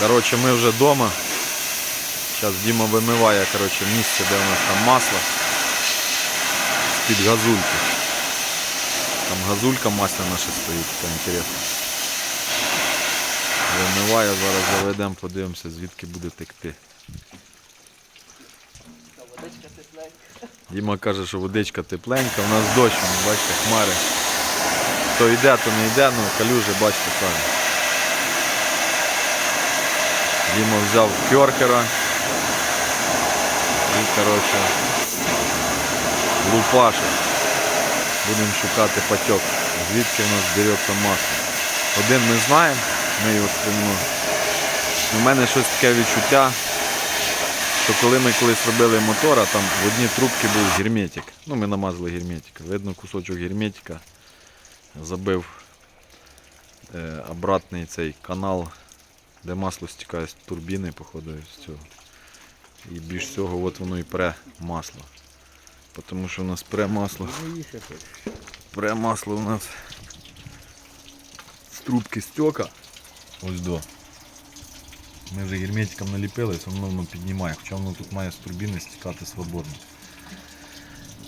Коротше, ми вже вдома. Зараз Діма вимиває коротше, місце, де у нас там масло. З-під газульки. Там газулька масляна ще стоїть, така інтересна. Вимиває, зараз заведемо, подивимося, звідки буде текти. Водичка. Діма каже, що водичка тепленька, у нас дощ, бачите, хмари. То йде, то не йде, ну калюжі, бачите самі. Діма взяв кьоркера і, коротше, лупашить. Будемо шукати патьок, звідки в нас береться масло. Один ми знаємо, ми його спрямуємо. У мене щось таке відчуття, що коли ми колись робили мотора, там в одній трубці був герметик. Ну, ми намазали герметика. Видно, кусочок герметика забив е, обратний цей канал, де масло стікає з турбіни, походу, з цього. І більш всього от воно і пре масло. Тому що у нас пре масло. Пре масло у нас з трубки стека. Ось до. Ми вже герметиком наліпили, все одно воно піднімає, хоча воно тут має з турбіни стікати свободно.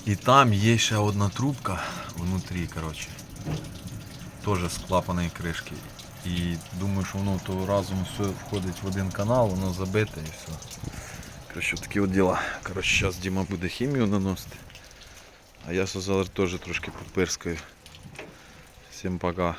І там є ще одна трубка внутрі, коротше. Теж з клапаної кришки. І думаю, що воно то разом все входить в один канал, воно забите і все. Коротше, такі от діла. Коротше, зараз Діма буде хімію наносити. А я зараз теж трошки попирскаю. Всім пока.